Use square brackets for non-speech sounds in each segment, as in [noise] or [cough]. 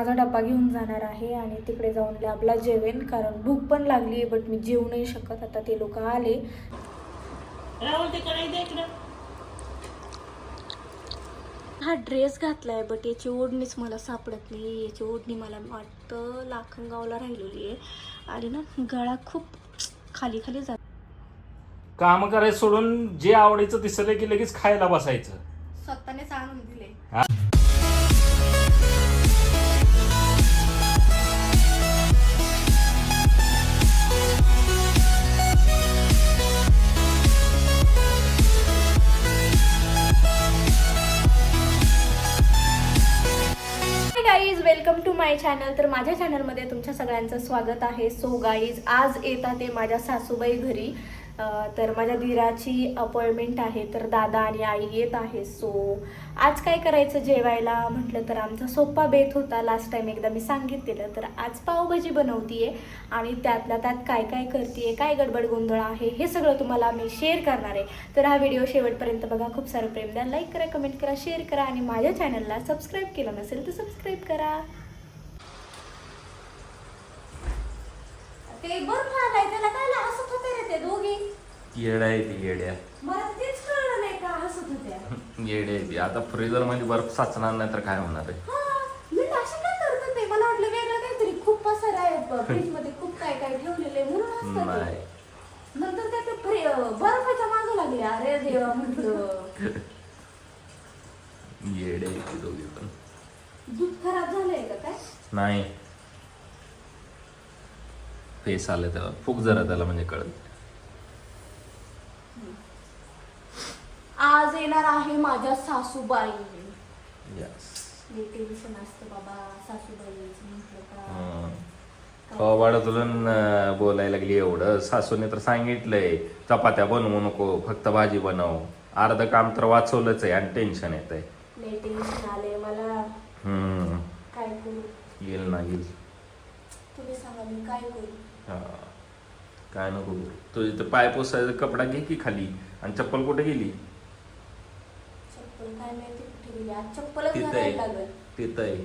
माझा डब्बा घेऊन जाणार आहे आणि तिकडे जाऊन लॅबला जेवेन कारण भूक पण लागली आहे बट मी जेवू नाही शकत. आता ते लोक आले. राहुल तिकडे दे इकडं. हा ड्रेस घातलाय बट याची ओढणीच मला सापडत नाही याची ओढणी मला वाटतं लाखनगावला राहिलेली आहे. आणि ना गळा खूप खाली खाली जात. काम करायचं सोडून जे आवडायचं दिसलं की लगेच खायला बसायचं. स्वतःनेच आणून दिले guys welcome to my channel तर माझ्या चॅनलमध्ये तुमच्या सगळ्यांचं स्वागत आहे. सो गाईज आज येतात ते माझ्या सासूबाई घरी. तर माझ्या धीराची अपॉइंटमेंट आहे तर दादा आणि आई येत आहे सो आज काय करायचं जेवायला? म्हटलं तर आमचा सोप्पा बेत होता. लास्ट टाइम एकदा मी सांगितलेलं. तर आज पावभाजी बनवतीये आणि त्यातल्या त्यात काय काय करते काय गडबड गोंधळ आहे हे सगळं तुम्हाला मी शेअर करणार आहे. तर हा व्हिडिओ शेवटपर्यंत बघा. खूप सारं प्रेम द्या. लाईक करा कमेंट करा शेअर करा आणि माझ्या चॅनलला सबस्क्राईब केलं नसेल तर सबस्क्राईब करा. ते बर्फ आलाय त्याला काय हसत होते रे ते दोघी? येड्या आहे ती येड्या. मला तेच कळलं नाही का हसत होत्या. [laughs] येडे आहे ती. आता फ्रीजरमध्ये बर्फ साचणार नाही तर काय होणार आहे? हा, मी अशी काय करत होते? मला वाटलं वेगळं काहीतरी खूप पसार आहे फ्रीजमध्ये खूप काय काय ठेवलेलं आहे म्हणून हसत नाही. होते. नंतर त्या ते फ्री- बर्फाच्या मागं लागले. अरे देवा म्हटलं येडे आहे ती दोघी पण. दूध खराब झालंय का काय? नाही. फेस आलं त्याला फुक जरा त्याला म्हणजे कळत आज येणार आहे माझ्या सासूबाई. यस लई टेन्शन असतं बाबा सासूबाईचं म्हटलं का? हो. बोलायला लागली एवढं. सासूने तर सांगितलंय चपात्या बनवू नको फक्त भाजी बनव. अर्ध काम तर वाचवलंच आहे आणि टेन्शन येत आहे लई टेन्शन आले मला करू? येईल ना येईल. तुम्ही सांगा मी काय करू? हा. काय नको करू. तुझी तर पाय पोसायचा कपडा घे की खाली? आणि चप्पल कुठे गेली? चप्पल काय माहिती कुठे गेली? आज चप्पलच तिथं घालायला आहे. लागल. तिथं आहे.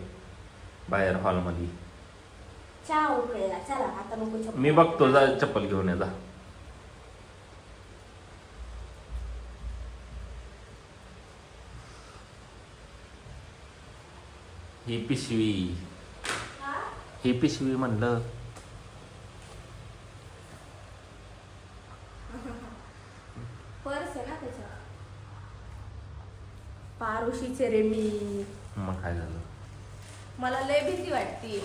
बाहेर हॉलमध्ये. चहा उकळला. चला आता नको चप्पल. मी बघतो जा चप्पल घेऊन ये जा. ही पिशवी? ही पिशवी म्हणलं पर्स आहे ना त्याच्यात पारुशीचे रे मी मग काय झालं? मला लय भीती वाटते.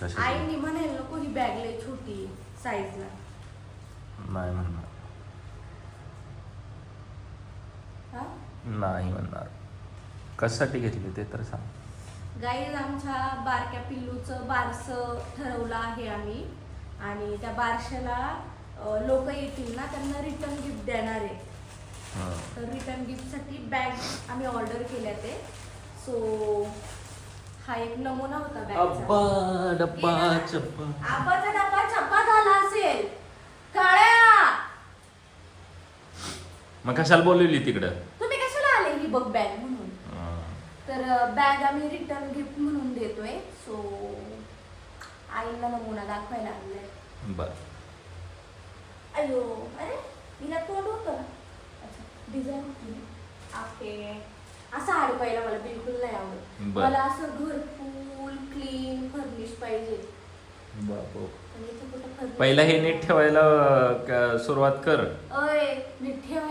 कशाची? आईनी म्हणाल नको ही बॅग लय छोटी साईजला नाही म्हणणार. हा? नाही म्हणणार. कशासाठी घेतली ते तर सांग. गाईज आमच्या बारक्या पिल्लूचं बारसं ठरवलं आहे आम्ही. आणि त्या बारशाला लोक येतील ना त्यांना रिटर्न गिफ्ट देणार आहे. हं. तर रिटर्न गिफ्टसाठी बॅग आम्ही ऑर्डर केल्या ते. सो हा एक नमुना होता बॅगचा डब्बा चप्पा. आबाचा डब्बा छप्पा झाला असेल. काळ्या मग कशाला बोलवली तिकडं? तुम्ही कशाला आले ही बघ बॅग म्हणून. तर बॅग आम्ही रिटर्न गिफ्ट म्हणून देतोय. सो आईला नमुना दाखवायला आणलाय. बर. अयो अरे हिला तोंड होतं? अच्छा डिझाईन होती ओके. असं अडकायला मला बिलकुल नाही आवडत. मला असं घरफुल क्लीन फर्निश पाहिजे. furnish पहिला हे. नीट ठेवायला सुरुवात कर. अय नीट कर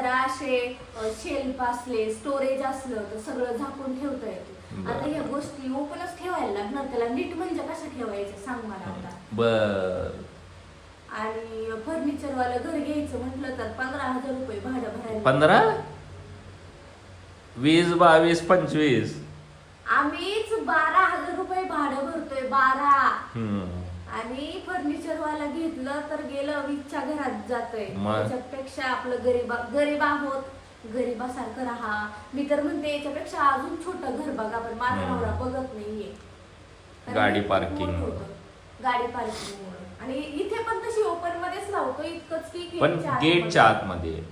जरा असे शेल्फ असले स्टोरेज असलं तर सगळं झाकून ठेवता येतं. आता ह्या गोष्टी ओपनच ठेवायला लागणार. त्याला नीट म्हणजे कसं ठेवायचं सांग मला आता. बर. आणि फर्निचर वाला घर घ्यायचं म्हटलं तर पंधरा हजार रुपये भाडं भरायला पंधरा? वीस बावीस पंचवीस. आम्हीच बारा हजार रुपये भाडं भरतोय बारा. हम्म. फर्निचर वाला घेतलं तर गेलं वीसच्या घरात जातोय. मग? त्याच्यापेक्षा आपलं गरीबा गरीब आहोत. गरीबासारखं राहा. मी तर म्हणते याच्यापेक्षा अजून छोटं घर बघा पण माझा हम्म. नवरा बघत नाहीये. कारण गाडी parking. मोठं होतं. गाडी पार्किंग आणि इथे पण तशी ओपन मध्येच लावतो इतकंच की पण गेटच्या गेटच्या आतमध्ये. आतमध्ये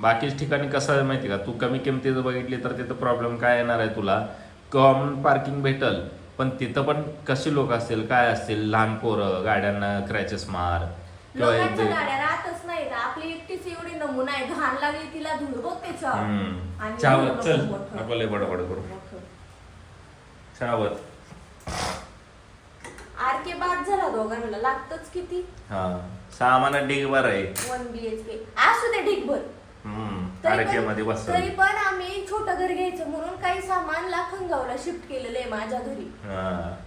बाकीच ठिकाणी कसं आहे माहिती का? तू कमी किमतीचं बघितली तर तिथं प्रॉब्लेम काय येणार आहे तुला? कॉमन पार्किंग भेटल. पण तिथं पण कशी लोक असतील काय असतील? लहान पोरं गाड्यांना क्रॅचेस मार किंवा लोकांच्या ते- गाड्या राहतच नाही आपली एकटीच एवढी नमुना आहे. घाण लागली तिला धूळ बघ त्याच्यावर हम्म. आणि चावत चल मोठं. नको लय बडबड करू. मोठं. चावत आर के बाद झाला दोघांना. लागतच किती? हा. सामान ढीग बरं आहे. वन बीएचके असू दे ढीकभर हम्म. तरी आरोग्य पण- मध्ये बस तरी पण आम्ही छोटं घर घ्यायचं म्हणून काही सामान लाखनगावला शिफ्ट केलेलं आहे माझ्या घरी.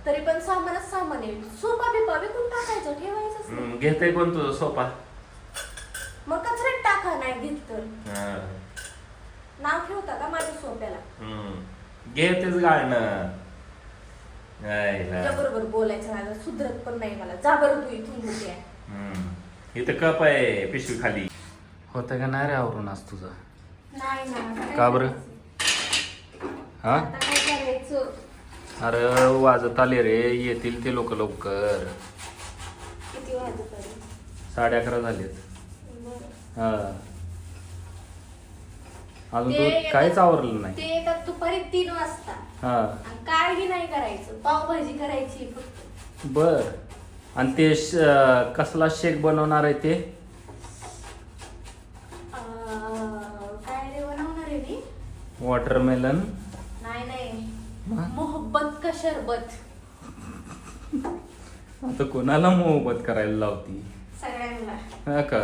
तरी पण सामानच सामान आहे. सोफा बिपा विकून टाकायचं? ठेवायचंच नाही. घेते कोण तुझं? सोपा. मग कचऱ्यात टाका नाही घेत तर. हा. नाव ठेवता का माझ्या सोप्याला? हम्म. घेतेच गाणं यायला. तुझ्या बरोबर बोलायचं माझं. सुधरत पण नाही मला. जा बरं तू इथून हम्म. इथं कप आहे पिशवी खाली. होतं का नाही रे आवरून आज तुझं? नाही ना का बरं? हा? आता काय करायचं? अरे वाजत आले रे. येतील ते लोक लवकर. किती वाजत? आले? साडे अकरा झालेत. बरं. हा. अजून ते तू येतात- काहीच आवरलं नाही. ते येतात दुपारी तीन वाजता. हा. आणि काहीही नाही करायचं. पावभाजी करायची फक्त. बर. आणि ते श- कसला शेक बनवणार आहे ते? वॉटरमेलन? नाही? मोहब्बत का शरबत? आता कोणाला मोहब्बत करायला लावती? सगळ्यांना. हा का.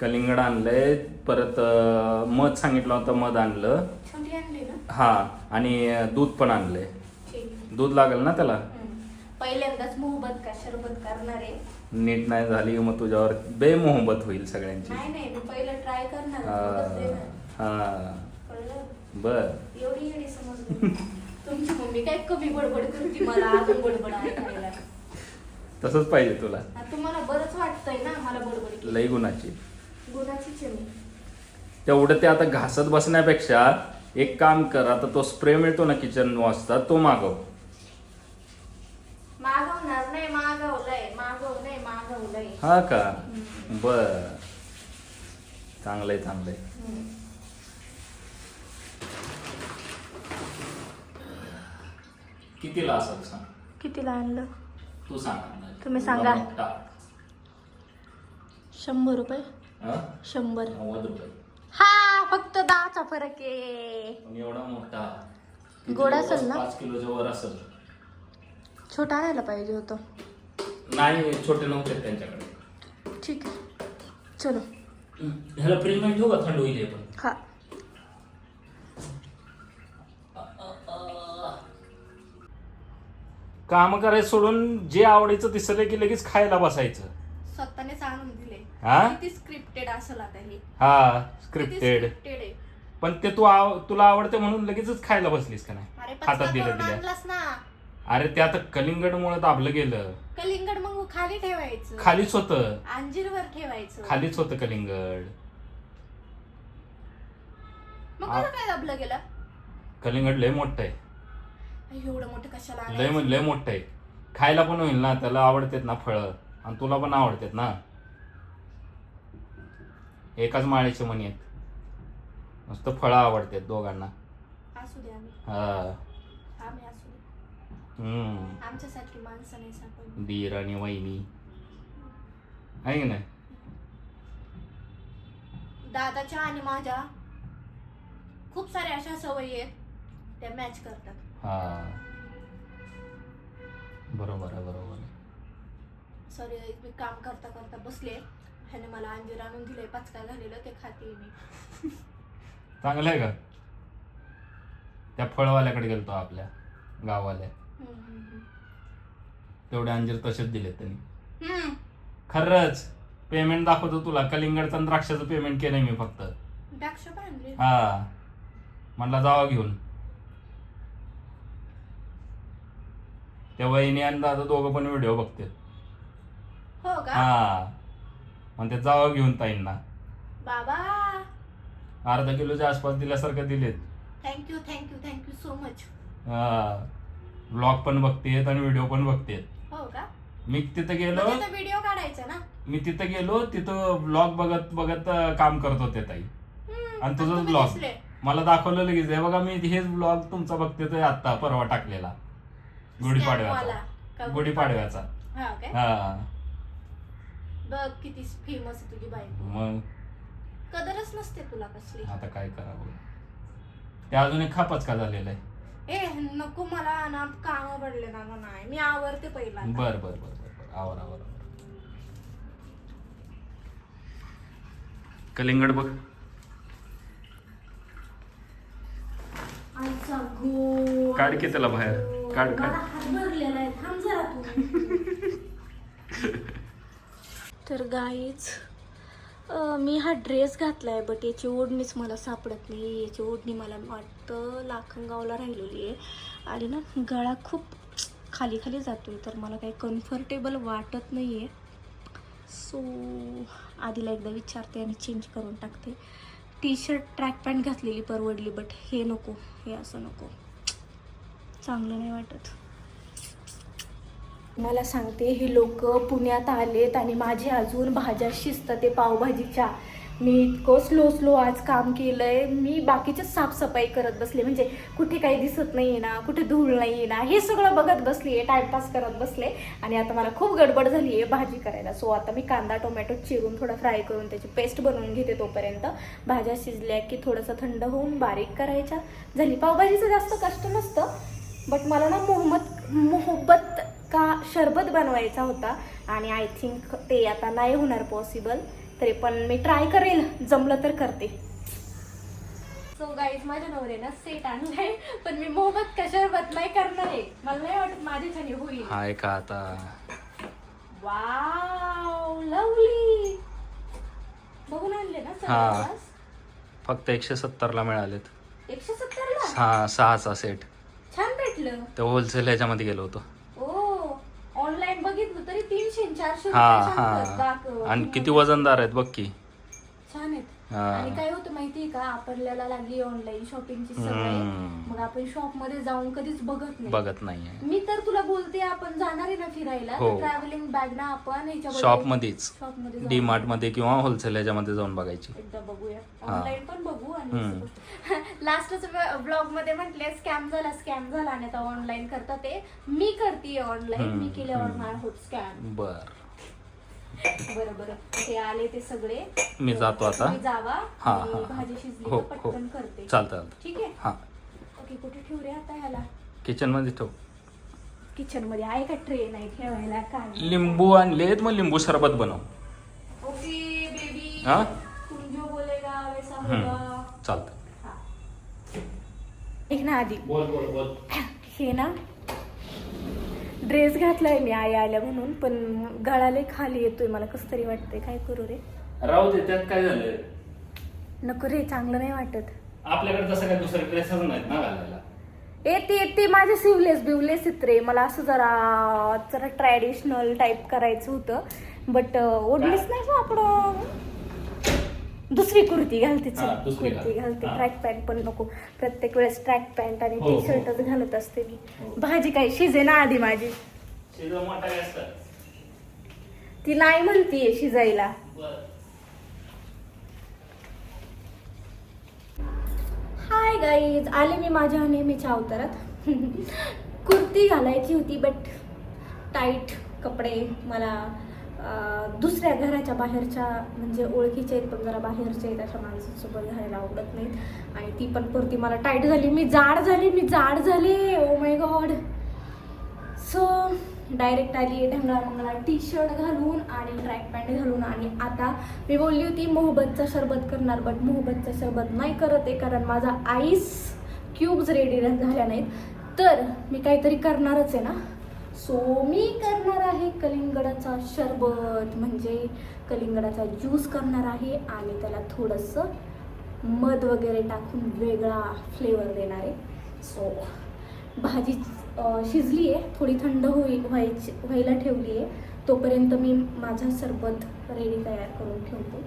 कलिंगड आणलंय परत मध सांगितलं होतं मध आणलं. छोटी आणली ना? हा आणि दूध पण आणलंय. दूध लागेल ना त्याला. पहिल्यांदाच मोहब्बत का शरबत करणार? आहे नीट नाही झाली मग तुझ्यावर बेमोहब्बत होईल सगळ्यांची. नाही नाही पहिलं ट्राय करणार हा मगच देणार. हा कळलं बर. एवढी समजली तुमची मम्मी काय कमी बडबड करते मला अजून बडबड ऐकायला. तसंच पाहिजे तुला. आता तुम्हाला बरंच वाटतंय ना मला बडबड केली. लई गुणाची. गुणाचीच आहे मी. तेवढं ते आता घासत बसण्यापेक्षा एक काम कर आता तो स्प्रे मिळतो ना किचन वॉशचा तो मागव. मागवणार नाही मागवलंय मागव नाही मागवलंय. हा का. बर. चांगलंय चांगलंय. हम्म. कितीला असेल सांग? कितीला आणलं? तू सांग तुम्ही सांगा. मोठा. शंभर रुपये? हा? शंभर. नव्वद रुपये. हा फक्त दहाचा फरक आहे. पण एवढा मोठा. किती गोड जवळपास असेल ना? पाच किलोच्या वर असेल. छोटा आणायला पाहिजे होतं. नाही छोटे नव्हते त्यांच्याकडे. ठीक आहे. चलो. ह्याला प्रीमियम ठेवू का थंड होईल हे पण हा काम करायचं सोडून जे आवडायचं दिसलं की लगेच खायला बसायचं. स्वतःनेच आणून दिले. हा? किती स्क्रिप्टेड असेल आता हे. हा स्क्रिप्टेड आहे. पण ते तू आव- तुला आवडते म्हणून लगेचच खायला बसलीस का अरे नाही हातात दिलं आणलास ना. अरे ते आता कलिंगड मुळे दाबलं गेलं. कलिंगड मग खाली ठेवायचं. खालीच होतं. अंजीरवर ठेवायचं. खालीच होतं कलिंगड. मग कसं काय दाबलं गेलं? कलिंगड लय मोठं आहे. एवढं मोठं कशाला लय आणायचं? म्हणजे लय मोठं आहे. खायला पण होईल ना त्याला आवडतेत ना फळं. आणि तुला पण आवडतेत ना. एकाच माळेचे मणी आहेत. नुसतं फळं आवडतात दोघांना. असू दे आम्ही. हा. आम्ही असू दे. हम्म. आमच्यासाठी माणसं नाही सापडली. दीर आणि वहिनी. आहे की नाही? दादाच्या आणि माझ्या खूप साऱ्या अशा सवयी आहेत त्या मॅच करतात. हा. बरोबर आहे बरोबर आहे. सॉरी मी काम करता करता बसले. ह्याने मला अंजीर आणून दिले पाचका झालेलं ते खाते मी. चांगलं आहे का? त्या फळवाल्याकडे गेलतो आपल्या हम्म. तेवढे अंजीर तसेच दिलेत त्यांनी. खरंच पेमेंट दाखवतो तुला. कलिंगडचं द्राक्षाचं पेमेंट केलंय मी फक्त. द्राक्ष पण आणली? हा. म्हणला जावा घेऊन. त्या वहिनी आणि दादा दोघं पण व्हिडिओ बघते हो का? हा. म्हणते जावा घेऊन ताईंना. बाबा. अर्धा किलोच्या आसपास दिल्यासारखं दिलेत. Thank you thank you thank you so much blog पण बघतेत आणि व्हिडिओ पण बघतेत. हो का? मी तिथं गेलो. मग व्हिडिओ काढायचा ना? मी तिथं गेलो तिथं ब्लॉग बघत बघत अं, काम करत होते ताई. हम्म, आणि तुझंच तुम्ही ब्लॉग दिसले. मला दाखवलं लगेच. आहे बघा मी हेच ब्लॉग तुमचा बघतोय आता परवा टाकलेला. वाला. गुढीपाडव्याचा का गुढीपाडव्याचा हा काय? हा. बघ किती फेमस आहे तुझी बायको. मग? कदरच नसते तुला कसली. आता काय करावं? ते अजून एक खापच का झालेला आहे? ए नको मला ना काम पडले ना गं, नाही. मी आवरते पहिला आता. बर बर बर बर. बर आवर आवर. कलिंगड बघ. काढ की त्याला बाहेर. काढ, काढ. आहे. [laughs] तर गाईच मी हा ड्रेस घातलाय बट याची ओढणीच मला सापडत नाही. याची ओढणी मला वाटतं लाखनगावला राहिलेली आहे. आणि ना गळा खूप खाली खाली जातोय तर मला काही कम्फर्टेबल वाटत नाही आहे सो आधीला एकदा विचारते आणि चेंज करून टाकते. टी शर्ट ट्रॅक पॅन्ट घातलेली परवडली बट हे नको हे असं नको. चांगलं नाही वाटत. मला सांगते हे लोक पुण्यात आलेत आणि माझे अजून भाज्या शिजतात ते पावभाजीच्या. मी इतकं स्लो स्लो आज काम केलं आहे मी बाकीच्या साफसफाई करत बसले. म्हणजे कुठे काही दिसत नाही ना कुठे धूळ नाही ना हे सगळं बघत बसली आहे टाइमपास करत बसले. आणि आता मला खूप गडबड झाली आहे भाजी करायला. सो आता मी कांदा टोमॅटो चिरून थोडा फ्राय करून त्याची पेस्ट बनवून घेते तोपर्यंत. भाज्या शिजल्या की थोडंसं थंड होऊन बारीक करायच्या. झाली पावभाजीचं जास्त कष्ट नसतं बट मला ना मोहम्मद मोहब्बत का शरबत बनवायचा होता. आणि आय थिंक ते आता नाही होणार पॉसिबल तरी पण मी ट्राय करेल. जमलं तर करते. सो गाईज माझ्या नवऱ्यानं सेट आणलाय पण मी मोहम्मद का शरबत नाही करणार आहे? मला नाही वाटत माझ्याच्याने होईल. हाय का आता? वाव लवली बघून आणले ना हा. फक्त एकशे सत्तरला मिळालेत. एकशे सत्तरला सहा सहाचा सेट छान भेटलं. ते होलसेल ह्याच्यामध्ये गेलो होतो ओ ऑनलाईन बघितलं तरी तीनशे चारशे हा रुपये सांगतात हा दाख- आणि किती वजनदार आहेत बघ की. आणि काय होतं माहितीये का? आपल्याला लागली ऑनलाईन शॉपिंगची सवय. हम्म. मग आपण शॉपमध्ये जाऊन कधीच बघत नाही. बघत नाहीये. मी तर तुला बोलते आपण जाणार आहे ना फिरायला हो. ट्रॅव्हलिंग बॅग ना आपण ह्याच्यामध्ये- शॉप मध्येच. शॉपमध्ये जाऊन डी मार्टमध्ये किंवा होलसेल ह्याच्यामध्ये जाऊन बघायची. एकदा बघूया. हा. ऑनलाईन पण बघू. आणि लास्टच [laughs] ब्लॉगमध्ये म्हटले स्कॅम झाला स्कॅम झाला. आणि आता ऑनलाईन करता ते. मी करते ऑनलाईन मी केल्यावर. नाही होत स्कॅम बर. बरं बरं. ते आले ते सगळे. मी जातो आता. तुम्ही जावा हा, हा, हा. भाजी शिजली हो, हो. पटकन करते. चालतं चालतं ठीक आहे? हा. ओके कुठे ठेवू रे आता ह्याला? किचनमध्ये ठेव. किचनमध्ये आहे का ट्रे नाही ठेवायला? काय? लिंबू आणलेत मग लिंबू सरबत बनव. ओके बेबी हा? तुम जो बोलेगा वैसा हम्म. होगा. चालतं हा. एक ना आधी. बोल बोल बोल. हे ना ड्रेस घातलाय मी आई आल्या म्हणून पण गळाले खाली येतोय मला कस तरी वाटतंय. काय करू रे? राहू दे त्यात काय झालं नको रे चांगलं नाही वाटत. आपल्याकडे तसं काय दुसरे ड्रेसच नाहीत ना घालायला? येते येते माझे सिवलेस बिवलेस आहेत रे. मला असं जरा जरा ट्रॅडिशनल टाईप करायचं होतं. बट ओढलीच नाही सापडं दुसरी कुर्ती घालते चल. हा, दुसरी घाल. कुर्ती घालते हा. ट्रॅक पॅन्ट पण नको प्रत्येक वेळेस ट्रॅक पॅन्ट आणि हो, टी हो. शर्टच घालत असते मी भाजी काय शिजे ना आधी माझी शिजव मोठा गॅस कर. ती नाही म्हणतीये शिजायला बर. हाय गाईज आले मी माझ्या नेहमीच्या अवतारात [laughs] कुर्ती घालायची होती बट टाईट कपडे मला दुसऱ्या घराच्या बाहेरच्या म्हणजे ओळखीच्या आहेत पण जरा बाहेरच्या आहेत अशा माणसांसोबत घालायला आवडत नाहीत. आणि ती पण कुर्ती मला टाईट झाली. मी जाड झाली मी जाड झाले. Oh my God so direct आली ढंगळा मंगळा टी शर्ट घालून आणि ट्रॅक पॅन्ट घालून. आणि आता मी बोलली होती मोहबतचा शरबत करणार बट मोहबतचा सरबत नाही करत आहे कारण माझा आईस क्यूब्स रेडी झाल्या नाहीत. तर मी काहीतरी करणारच आहे ना? सो मी करणार आहे कलिंगडाचा शरबत म्हणजे कलिंगडाचा ज्यूस करणार आहे आणि त्याला थोडंसं मध वगैरे टाकून वेगळा फ्लेवर देणार आहे. सो भाजी शिजली आहे थोडी थंड होई व्हायची व्हायला ठेवली आहे. तोपर्यंत मी माझा सरबत रेडी तयार करून ठेवतो.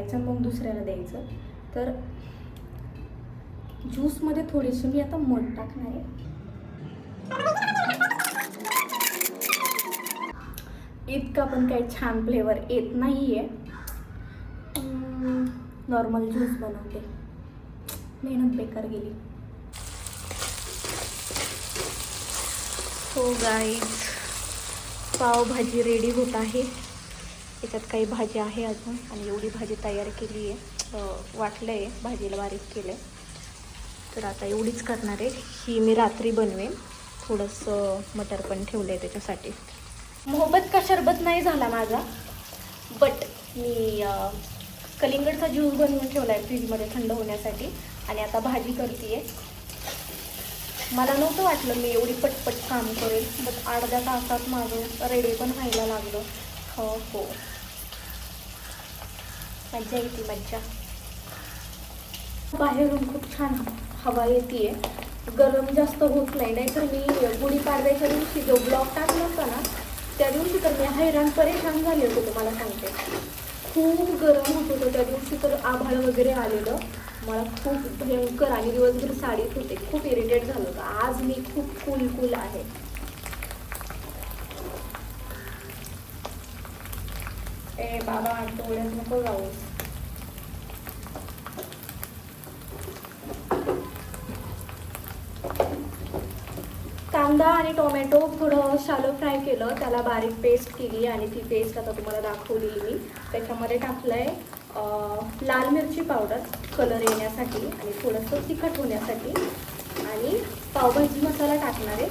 करायचं मग दुसऱ्याला द्यायचं. तर ज्यूसमध्ये थोडीशी मी आता मध टाकणार आहे. इतका पण काही छान फ्लेवर येत नाही आहे नॉर्मल ज्यूस बनवते. मेहनत बेकार गेली. हो गाईज पावभाजी रेडी होत आहे. याच्यात काही भाजी आहे अजून आणि एवढी भाजी तयार केली आहे. वाटलं आहे भाजीला बारीक केलं आहे तर आता एवढीच करणार आहे. ही मी रात्री बनवेन. थोडंसं मटर पण ठेवलं आहे त्याच्यासाठी. मोहब्बत का शरबत नाही झाला माझा? बट मी कलिंगडचा ज्यूस बनवून ठेवला आहे फ्रीजमध्ये थंड होण्यासाठी. आणि आता भाजी करते मला नव्हतं वाटलं मी एवढी पटपट काम करेल. बट अर्ध्या तासात माझं रेडी पण व्हायला लागलं. हो हो. मज्जा येते मज्जा. बाहेरून खूप छान हवा येते गरम जास्त होत नाही नाहीतर मी गुढीपाडव्याच्या दिवशी जो ब्लॉग टाकला होता ना त्या दिवशी तर मी हैराण परेशान झाले होते तुम्हाला सांगते. खूप गरम होत होतं त्या दिवशी तर आभाळ वगैरे आलेलं. मला खूप भयंकर आणि दिवसभर साडीत होते खूप इरिटेट झालं होतं. आज मी खूप कूल कूल आहे. ए बाबा डोळ्यात नको जाऊस कांदा आणि टोमॅटो थोडं शालो फ्राय केलं त्याला बारीक पेस्ट केली आणि ती पेस्ट आता तुम्हाला दाखवलेली मी. त्याच्यामध्ये टाकलं आहे लाल मिरची पावडर कलर येण्यासाठी आणि थोडंसं तिखट होण्यासाठी. आणि पावभाजी मसाला टाकणार आहे.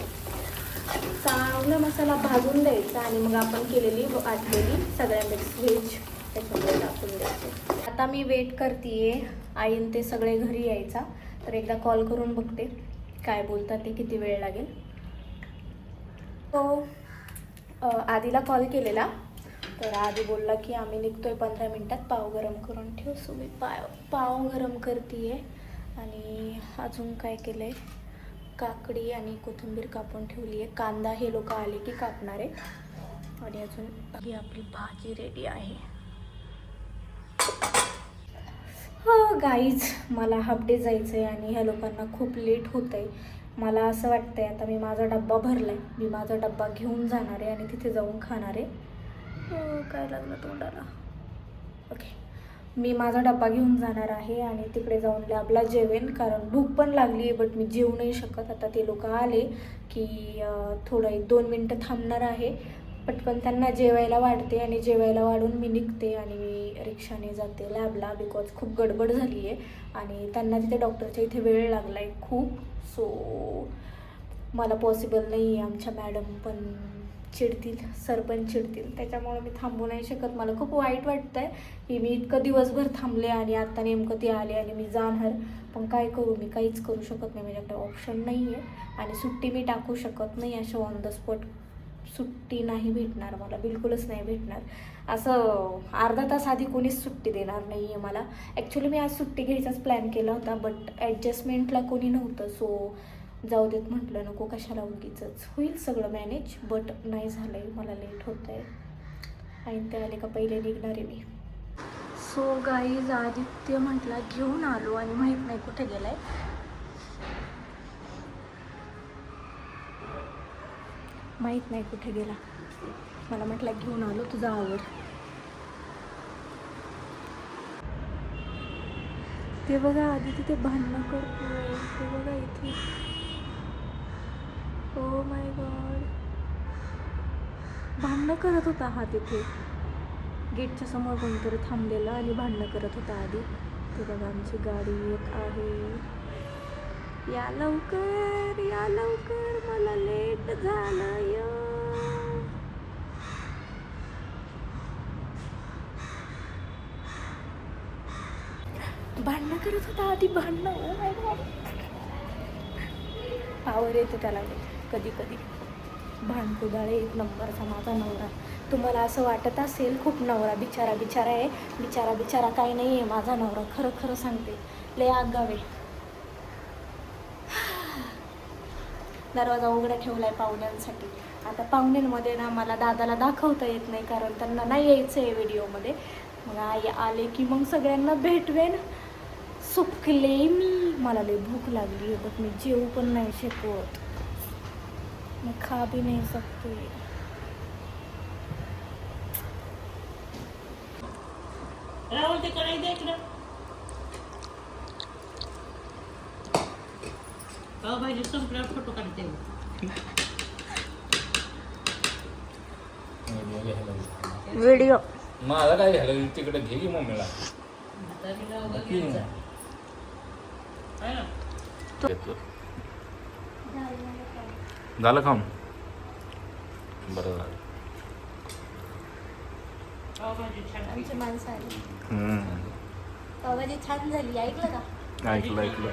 चांगला मसाला भाजून द्यायचा आणि मग आपण केलेली वाटलेली सगळ्या मिक्स व्हेज त्याच्यामध्ये टाकून द्यायचं. आता मी वेट करते आईन ते सगळे घरी यायचा. तर एकदा कॉल करून बघते. काय बोलतात ते किती वेळ लागेल. तो आधीला कॉल केलेला. तर आधी बोलला की आम्ही निघतोय पंधरा मिनटात. पाव गरम करून ठेव. सो मी पाव पाव गरम करते आणि अजून काय केलं आहे काकडी आणि कोथिंबीर कापून ठेवली आहे. कांदा हे लोक आले की कापणार आहे आणि अजून ही आपली भाजी रेडी आहे. हो गाईज मला हाफ डे जायचं आहे आणि ह्या लोकांना खूप लेट होत आहे मला असं वाटतंय आता मी माझा डब्बा भरला आहे मी माझा डब्बा घेऊन जाणार आहे आणि तिथे जाऊन खाणार आहे. हो, काय लागलं तोंडाला? ओके मी माझा डब्बा घेऊन जाणार आहे आणि तिकडे जाऊन लॅबला जेवेन. कारण भूक पण लागली आहे बट मी जेवू नाही शकत. आता ते लोक आले की थोडं एक दोन मिनटं थांबणार आहे. पटकन त्यांना जेवायला वाढते आणि जेवायला वाढून मी निघते आणि मी रिक्षाने जाते लॅबला बिकॉज खूप गडबड झाली आहे. आणि त्यांना तिथे डॉक्टरच्या इथे वेळ लागला आहे खूप. सो मला पॉसिबल नाही आहे आमच्या मॅडम पण चिडतील सर पण चिडतील. त्याच्यामुळे मी थांबू नाही शकत. मला खूप वाईट वाटतं आहे की मी इतकं दिवसभर थांबले आणि आत्ता नेमकं ते आले आणि मी जाणार. पण काय करू? मी काहीच करू शकत नाही. माझ्याकडे ऑप्शन नाही आहे आणि सुट्टी मी टाकू शकत नाही अशा ऑन द स्पॉट सुट्टी नाही भेटणार मला. बिलकुलच नाही भेटणार. असं अर्धा तास आधी कोणीच सुट्टी देणार नाही आहे मला. ॲक्च्युली मी आज सुट्टी घ्यायचाच प्लॅन केला होता बट ॲडजस्टमेंटला कोणी नव्हतं. सो जाऊ देत म्हटलं नको कशाला उगीच होईल सगळं मॅनेज बट नाही झालं आहे मला लेट होत आहे आणि ते आले का पहिले निघणार आहे मी. सो गाईज आदित्य म्हटला घेऊन आलो आणि माहीत नाही कुठे गेलाय. माहीत नाही कुठे गेला. मला म्हटलं घेऊन आलो तुझा आवड. ते बघा आधी तिथे भांडणं करतोय. ते बघा इथे. ओ माय गॉड भांडणं करत होता हा तिथे. गेटच्या समोर कोणतरी थांबलेला आणि भांडणं करत होता आधी. ते बघा आमची गाडी येत आहे. या लवकर या लवकर मला लेट झालं य भांडणं करत होता आधी भांडणं. ओ माय गॉड पावर येते त्याला. कधी कधी. भांडकुदाळे एक नंबरचा माझा नवरा. तुम्हाला असं वाटत असेल खूप नवरा बिचारा बिचारा आहे. बिचारा बिचारा काही नाही आहे माझा नवरा. खरं खरं सांगते. लय आगावे दरवाजा उघडा ठेवला आहे पाहुण्यांसाठी. आता पाहुण्यांमध्ये ना मला दादाला दाखवता येत नाही कारण त्यांना नाही यायचं आहे व्हिडिओमध्ये. मग आई आले की मग सगळ्यांना भेटवेन. सुकले मी मला लई भूक लागली आहे बघ मी जेवू पण नाही शकत. मी खा भी नाही सकते। राहुल ते कढई दे इकडं पावभाजी संपल्यावर फोटो काढते व्हिडिओ माझा काय झालं? तिकडे घे की मम्मीला ना झालं खाऊन बरं झालं. छान आमची माणसं आली. हम्म. पावाजी छान झाली. ऐकलं का? ऐकलं ऐकलं.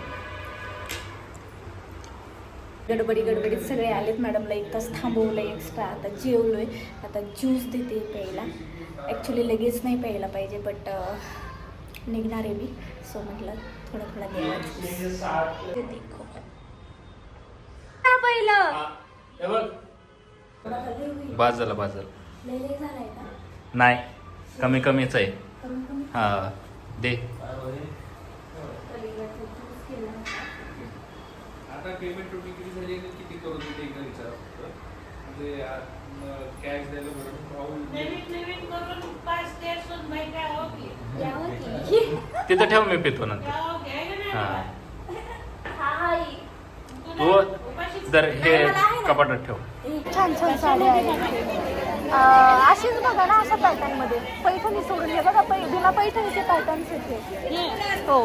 गडबडी गडबडीत सगळे आलेत मॅडमला. एक तास थांबवलं एक्स्ट्रा आता जेवलोय. आता ज्यूस देते प्यायला. ॲक्च्युली लगेच नाही प्यायला पाहिजे बट निघणार आहे मी. सो म्हटलं थोडा थोडा द्यावा juice. ते देखो. हा, पहिलं. बाज झाला बाज झाला नाही कमी कमीच आहे. हा दे. कलिंगडाचा juice केला होता. आता पेमेंट टोटल किती झाली आहे आणि किती करू ते एकदा विचारा फक्त? म्हणजे कॅश द्यायला बरं? [laughs] तिथं ठेव मी पितो नंतर. हो. तू जर हे. कपाटात ठेव. छान छान साड्या आहेत. अशीच बघा ना अशा पॅटर्नमध्ये. पैठणी सोडून हे बघा पै बिना पैठणीचे पॅटर्न्स आहेत हो.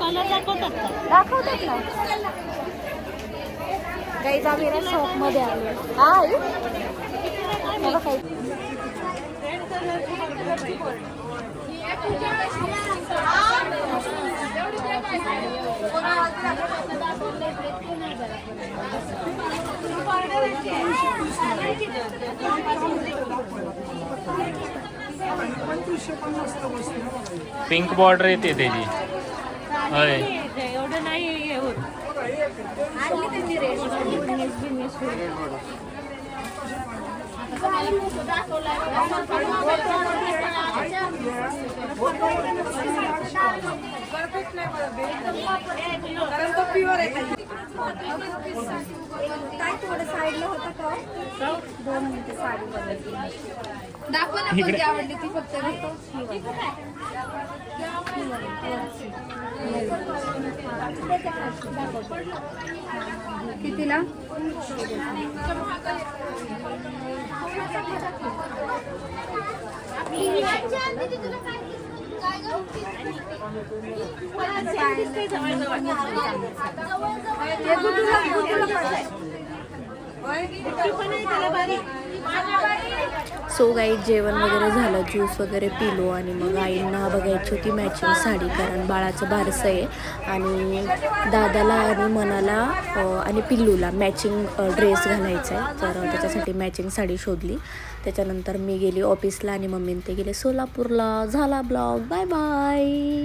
कलर दाखवतात ना. गाईज आम्ही ना शॉपमध्ये आलो. हा आई? काही पिंक बॉर्डर येते त्याची. होय. एवढं नाही काय थोडं साईडला होतं का दोन मिनिटं साडी बदलली दाखवा ना कोणती आवडली ती फक्त. कितीला? गुड्डूला गुड्डूला पाहिजे. सो गाई जेवण वगैरे झालं ज्यूस वगैरे पिलो आणि मग आईंना बघायची होती मॅचिंग साडी कारण बाळाचं बारसं आहे. आणि दादाला आणि मनाला आणि पिल्लूला मॅचिंग ड्रेस घालायचा आहे. तर त्याच्यासाठी मॅचिंग साडी शोधली. त्याच्यानंतर मी गेली ऑफिसला आणि मम्मीने ते गेले सोलापूरला. झाला ब्लॉग बाय बाय